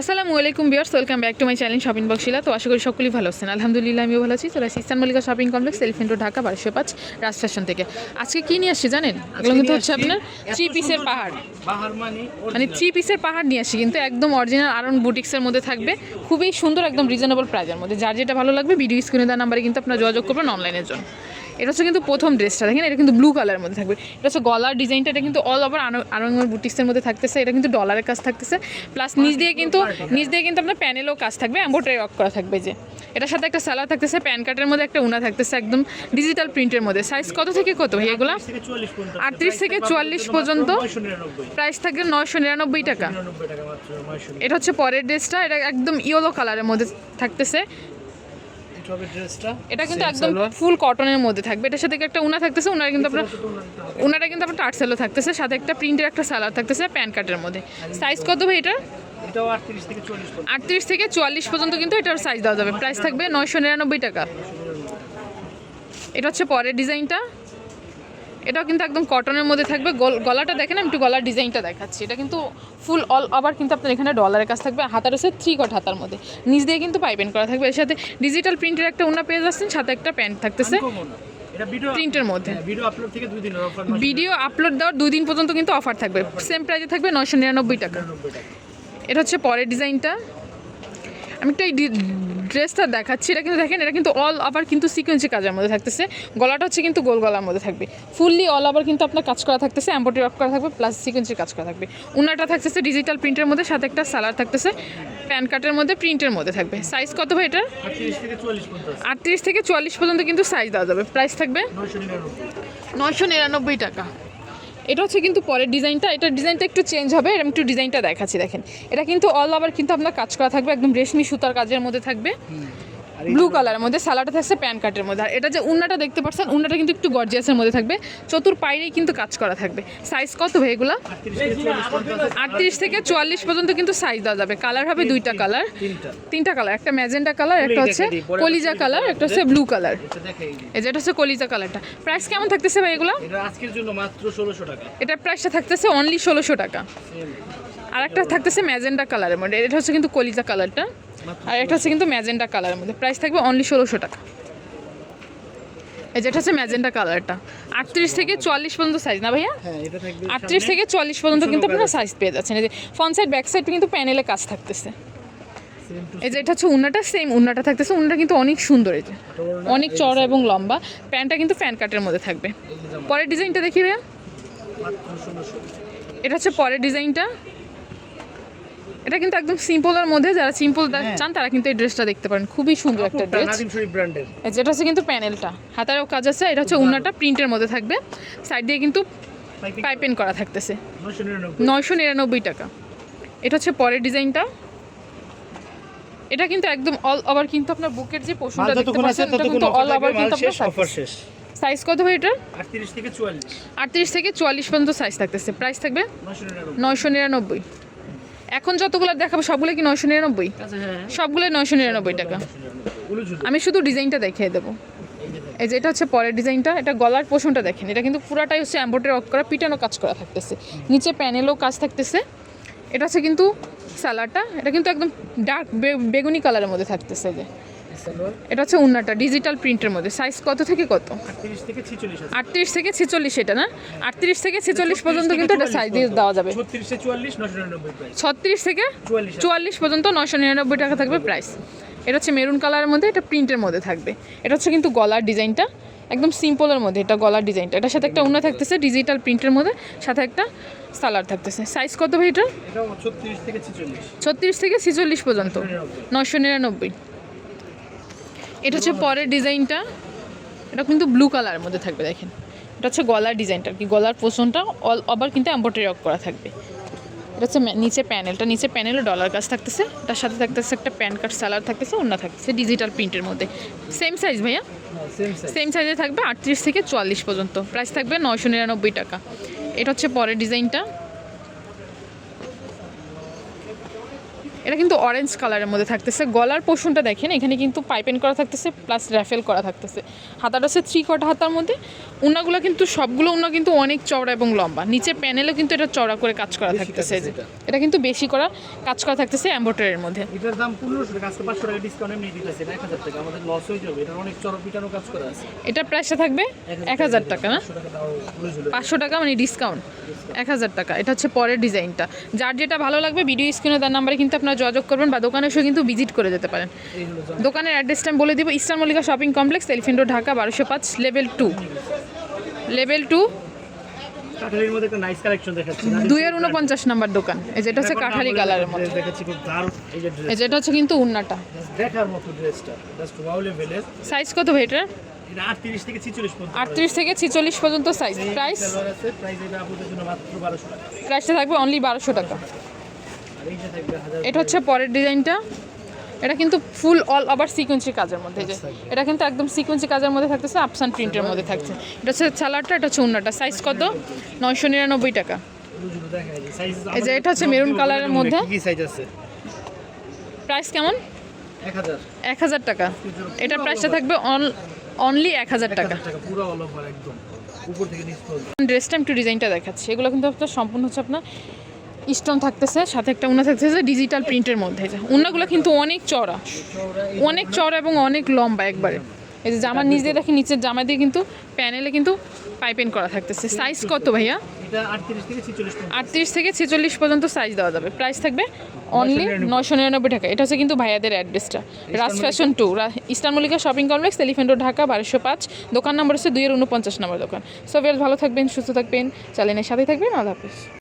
আসসালামু আলাইকুম বিয়ার্স welcome back to my channel shopping বক্সিলা তো আশা করি সকলেই ভালো আছেন। আলহামদুলিল্লাহ আমিও ভালো আছি। চলে Eastern Mallika shopping complex Elephant Dhaka বারোশো পাঁচ রাজ ফ্যাশন থেকে। আজকে কী নিয়ে আসছি জানেন? এগুলো কিন্তু হচ্ছে আপনার থ্রি পিসের পাহাড়। মানে মানে থ্রি পিসের পাহাড় নিয়ে আসি কিন্তু একদম অরিজিনাল আরন বুটিক্সের মধ্যে থাকবে। খুবই সুন্দর একদম রিজনেবল প্রাইজের মধ্যে। যার যেটা ভালো লাগবে ভিডিও স্ক্রিনে দেওয়ার নাম্বারে কিন্তু আপনারা যোগাযোগ করবেন অনলাইনের জন্য। এটা হচ্ছে কিন্তু প্রথম ড্রেসটা দেখেন এটা কিন্তু ব্লু কালারের মধ্যে থাকবে। এটা হচ্ছে গলার ডিজাইনটা এটা কিন্তু অল ওভার আরঙ্গের বুটিক্সের মধ্যে থাকতেছে এটা কিন্তু ডলারের কাজ থাকতেছে। প্লাস নিচ দিয়ে কিন্তু নিচ দিয়ে কিন্তু আপনার প্যানেলও কাজ থাকবে এম্বোটারি ওয়ার্ক করা থাকবে যে। এটার সাথে একটা সালা থাকতেছে প্যান কার্ডের মধ্যে একটা উনা থাকতেছে একদম ডিজিটাল প্রিন্টের মধ্যে। সাইজ কত থেকে কত ভাই এগুলো? থেকে চুয়াল্লিশ পর্যন্ত। 38 থেকে 44 পর্যন্ত। নয়শো নিরানব্বই। প্রাইস থাকবে নয়শো নিরানব্বই টাকা। এটা হচ্ছে পরের ড্রেসটা এটা একদম ইয়েলো কালারের মধ্যে থাকতেছে। এটা হবে ড্রেসটা এটা কিন্তু একদম ফুল কটনের মধ্যে থাকবে। এটার সাথে একটা উনা থাকতেছে? উনার কিন্তু আপনার উনাটা কিন্তু আপনার টার্সেলও থাকতেছে। সাথে একটা প্রিন্টের একটা সালার থাকতেছে প্যান কার্ডের মধ্যে। সাইজ কত ভাই এটা আটত্রিশ থেকে আটত্রিশ থেকে চুয়াল্লিশ পর্যন্ত কিন্তু এটার সাইজ দেওয়া যাবে। প্রাইস থাকবে নয়শো নিরানব্বই টাকা। এটা হচ্ছে পরের ডিজাইনটা এটাও কিন্তু একদম কটনের মধ্যে থাকবে। গল- গলাটা দেখেন আমি একটু গলার ডিজাইনটা দেখাচ্ছি। এটা কিন্তু ফুল অল আবার কিন্তু আপনার এখানে ডলারের কাজ থাকবে। হাতার হচ্ছে থ্রি কট হাতার মধ্যে। নিচ দিয়ে কিন্তু পাইপেন করা থাকবে। এর সাথে ডিজিটাল প্রিন্টের একটা উন্না পেয়ে যাচ্ছেন সাথে একটা প্যান্ট থাকতেছে। ভিডিও প্রিন্টের মধ্যে। ভিডিও আপলোড ভিডিও আপলোড দেওয়ার দুই দিন পর্যন্ত কিন্তু অফার থাকবে। সেম প্রাইসে থাকবে নয়শো নিরানব্বই টাকা। এটা হচ্ছে পরের ডিজাইনটা আমি একটা ড্রেসটা দেখাচ্ছি এটা কিন্তু দেখেন এটা কিন্তু অল আবার কিন্তু সিকোয়েন্সি কাজের মধ্যে থাকতেছে। গলাটা হচ্ছে কিন্তু গোল গলার মধ্যে থাকবে। ফুললি অল আবার কিন্তু আপনার কাজ করা থাকতেছে এম্বয়ডারি ওয়ার্ক করা থাকবে প্লাস সিকোয়েন্সির কাজ করা থাকবে। উনাটা থাকতেছে ডিজিটাল প্রিন্টের মধ্যে সাথে একটা সালার থাকতেছে প্যান কার্টের মধ্যে প্রিন্টের মধ্যে থাকবে। সাইজ কত ভাই এটা আটত্রিশ থেকে চুয়াল্লিশ পর্যন্ত কিন্তু সাইজ দেওয়া যাবে। প্রাইস থাকবে? নয়শো নিরানব্বই টাকা। এটা হচ্ছে কিন্তু পরের ডিজাইনটা। এটার ডিজাইনটা একটু চেঞ্জ হবে এরকম একটু ডিজাইনটা দেখাচ্ছি, দেখেন। এটা কিন্তু অল ওভার কিন্তু আপনার কাজ করা থাকবে, একদম রেশমি সুতার কাজের মধ্যে থাকবে। ব্লু কালারের মধ্যে সালাটা থাকছে প্যান কার্টের মধ্যে। আর এটা যে উন্নাটা দেখতে পাচ্ছেন উন্নাটা কিন্তু একটু গর্জিয়াসের মধ্যে থাকবে। চতুর পাইরেই কিন্তু কাজ করা থাকবে। সাইজ কত ভাই এগুলো? আটত্রিশ থেকে চুয়াল্লিশ পর্যন্ত কিন্তু সাইজ দেওয়া যাবে। কালার হবে দুইটা কালার তিনটা। কালার একটা ম্যাজেন্টা কালার একটা হচ্ছে কলিজা কালার একটা হচ্ছে ব্লু কালার এটা। এই যেটা হচ্ছে কলিজা কালারটা প্রাইস কেমন থাকতেছে ভাই এগুলো? আজকের জন্য মাত্র ষোলোশো টাকা। এটার প্রাইসটা থাকতেছে অনলি ষোলোশো টাকা। আর একটা থাকতেছে ম্যাজেন্ডা কালারের মধ্যে। এটা হচ্ছে কিন্তু কলিজা কালারটা। আর একটা হচ্ছে কিন্তু ম্যাজেন্ডা কালারের মধ্যে। প্রাইস থাকবে অনলি ষোলোশো টাকা। এই যেটা হচ্ছে ম্যাজেন্ডা কালারটা। আটত্রিশ থেকে চুয়াল্লিশ পর্যন্ত সাইজ না ভাইয়া? হ্যাঁ এটা আটত্রিশ থেকে চুয়াল্লিশ পর্যন্ত কিন্তু আপনারা সাইজ পেয়ে যাচ্ছেন। এই যে ফ্রন্ট সাইড ব্যাক সাইড কিন্তু প্যানেলে কাজ থাকতেছে। এই যে এটা হচ্ছে উন্নাটা সেম উন্নাটা থাকতেছে। উন্নাটা কিন্তু অনেক সুন্দর এই যে। অনেক চড়া এবং লম্বা। প্যান্টটা কিন্তু ফ্যান কাটের মধ্যে থাকবে। পরের ডিজাইনটা দেখি ভাইয়া। এটা হচ্ছে পরের ডিজাইনটা এটা কিন্তু একদম সিম্পলের মধ্যে যারা সিম্পল চান তারা কিন্তু এই ড্রেসটা দেখতে পারেন। খুবই সুন্দর একটা ড্রেস যেটা হচ্ছে কিন্তু প্যানেলটা হাতারও কাজ আছে এটা হচ্ছে উন্নাটা প্রিন্টের মধ্যে থাকবে। সাইড দিয়ে কিন্তু পাইপেন করা। থাকতেছে। নয়শো নিরানব্বই। টাকা। এটা হচ্ছে পরের ডিজাইনটা। এটা কিন্তু একদম অল ওভার কিন্তু আপনার বুকের যে মাল দেখতে পাচ্ছেন এটা কিন্তু অল ওভার কিন্তু আপনার অফার শেষ। সাইজ কত ভাই এটা? আটত্রিশ থেকে চুয়াল্লিশ। আটত্রিশ থেকে চুয়াল্লিশ পর্যন্ত সাইজ থাকতেছে। প্রাইস থাকবে? নয়শো নিরানব্বই। নয়শো নিরানব্বই। এখন যতগুলো দেখাবো, সবগুলো কি নয়শো নিরানব্বই? সবগুলো নয়শো নিরানব্বই টাকা। আমি শুধু ডিজাইনটা দেখিয়ে দেবো। এই যে এটা হচ্ছে পরের ডিজাইনটা, এটা গলার পোষণটা দেখেন। এটা কিন্তু পুরাটাই হচ্ছে অ্যাম্বোটারি ওয়ার্ক করা, পিটানো কাজ করা থাকতেছে। নিচে প্যানেলও কাজ থাকতেছে। এটা হচ্ছে কিন্তু স্যালাডটা এটা কিন্তু একদম ডার্ক বেগুনি কালারের মধ্যে থাকতেছে যে। এটা হচ্ছে উন্নাটা ডিজিটাল প্রিন্টের মধ্যে। সাইজ কত থেকে কত? আটত্রিশ থেকে ছিচল্লিশ এটা না? আটত্রিশ থেকে ছেচল্লিশ পর্যন্ত কিন্তু এটা সাইজ দিয়ে দেওয়া যাবে। ছত্রিশে থেকে চুয়াল্লিশ পর্যন্ত নশো নিরানব্বই টাকা থাকবে প্রাইস এটা হচ্ছে মেরুন কালারের মধ্যে এটা প্রিন্টের মধ্যে থাকবে। এটা হচ্ছে কিন্তু গলার ডিজাইনটা একদম সিম্পলের মধ্যে এটা গলার ডিজাইনটা। এটার সাথে একটা উন্না থাকতেছে ডিজিটাল প্রিন্টের মধ্যে সাথে একটা সালার থাকতেছে। সাইজ কত ভাই এটা? ছত্রিশ থেকে ছেচল্লিশ। পর্যন্ত নশো নিরানব্বই। এটা হচ্ছে পরের ডিজাইনটা। এটা কিন্তু ব্লু কালারের মধ্যে থাকবে দেখেন। এটা হচ্ছে গলার ডিজাইনটা আর কি। গলার পোষণটা অল আবার কিন্তু এম্বয়ডারি ওয়ার্ক করা থাকবে। এটা হচ্ছে নিচে প্যানেলটা নিচে প্যানেলে ডলার কাজ থাকতেছে। তার সাথে থাকতেছে একটা প্যান কার্ড সালার থাকতেছে অন্য থাকতেছে ডিজিটাল প্রিন্টের মধ্যে। সেম সাইজ ভাইয়া? সেম সেম সাইজে থাকবে আটত্রিশ থেকে চুয়াল্লিশ পর্যন্ত। প্রাইস থাকবে নয়শো নিরানব্বই টাকা। এটা হচ্ছে পরের ডিজাইনটা। এটা কিন্তু অরেঞ্জ কালারের মধ্যে থাকতেছে। গলার পোর্শনটা দেখেন এখানে কিন্তু পাইপেন করা থাকতেছে প্লাস র্যাফেল করা থাকতেছে। হাতাটা হচ্ছে থ্রি কটা হাতার মধ্যে। উনাগুলো কিন্তু সবগুলো উনা কিন্তু অনেক চওড়া এবং লম্বা। নিচে প্যানেলও কিন্তু এটা চওড়া করে কাজ করা থাকতেছে। এটা। কিন্তু বেশি করা কাজ করা থাকতেছে এম্বোটারের মধ্যে। এটার দাম পনেরোশো টাকা পাঁচশো টাকা ডিসকাউন্ট এমনি দিতেছে এক হাজার টাকা আমাদের লস হয়ে যাবে। এটা অনেক চরম পিটানো কাজ করা আছে। এটা প্রাইসটা থাকবে এক হাজার টাকা না? পাঁচশো টাকা মানে ডিসকাউন্ট এক হাজার টাকা। এটা হচ্ছে পরের ডিজাইনটা যার যেটা ভালো লাগবে ভিডিও স্ক্রিনে তার নাম্বারে কিন্তু আপনারা যোগাযোগ করবেন বা দোকানে এসে কিন্তু ভিজিট করে যেতে পারেন। দোকানের অ্যাড্রেসটা আমি বলে দিব Eastern Mallika shopping complex Elephant road Dhaka বারোশো পাঁচ লেভেল টু লেভেল টু কাঠালির মধ্যে একটা নাইস কালেকশন দেখাচ্ছি। দুইয়ের উনপঞ্চাশ নাম্বার দোকান। এই যেটা হচ্ছে কাঠারি কালারের মধ্যে। দেখাচ্ছি খুব দারুণ। এই যে এই যেটা হচ্ছে কিন্তু উন্নাটা। দেখার মতো ড্রেসটা জাস্ট ওয়াও লেভেলের সাইজ কত ভাই এটা আটত্রিশ থেকে ছিচল্লিশ পর্যন্ত আটত্রিশ থেকে ছিচল্লিশ পর্যন্ত সাইজ প্রাইস প্রাইস এটা আপনাদের জন্য মাত্র বারোশো টাকা। প্রাইসটা থাকবে অনলি বারোশো টাকা আর এই যে থাকবে হাজার এটা হচ্ছে পরের ডিজাইনটা। এটা কিন্তু ফুল অল ওভার সিকোয়েন্সি কাজের মধ্যে যে। এটা কিন্তু একদম সিকোয়েন্সি কাজের মধ্যে থাকতেছে আপসান প্রিন্টের মধ্যে থাকছে। এটা হচ্ছে সালাডটা এটা হচ্ছে উন্নাটা সাইজ কত? নয়শো নিরানব্বই টাকা। এই যে এটা হচ্ছে মেরুন কালারের মধ্যে। প্রাইস কেমন? এক হাজার। টাকা। এটার প্রাইসটা থাকবে অনলি এক হাজার টাকা। ড্রেসটা একটু ডিজাইনটা দেখাচ্ছি। এগুলো কিন্তু আপনার সম্পূর্ণ হচ্ছে আপনার স্টোন থাকতেছে সাথে একটা উনা থাকতেছে ডিজিটাল প্রিন্টের মধ্যে। যে উনাগুলো কিন্তু অনেক চড়া অনেক চড়া এবং অনেক লম্বা একবারে। এই যে জামার নিচ দিয়ে দেখি নিচের জামা দিয়ে কিন্তু প্যানেলে কিন্তু পাইপেন করা থাকতেছে। সাইজ কত ভাইয়া? আটত্রিশ থেকে ছিচল্লিশ পর্যন্ত। সাইজ দেওয়া যাবে। প্রাইস থাকবে অনলি নশো নিরানব্বই টাকা। এটা হচ্ছে কিন্তু ভাইয়াদের অ্যাড্রেসটা Raj fashion two Eastern Mallika shopping complex elephant road Dhaka বারোশো পাঁচ। দোকান নাম্বার হচ্ছে দুইয়ের উনপঞ্চাশ নম্বর দোকান। সো ভালো থাকবেন সুস্থ থাকবেন। চ্যানেলের সাথে থাকবেন। আল্লাহ হাফিজ।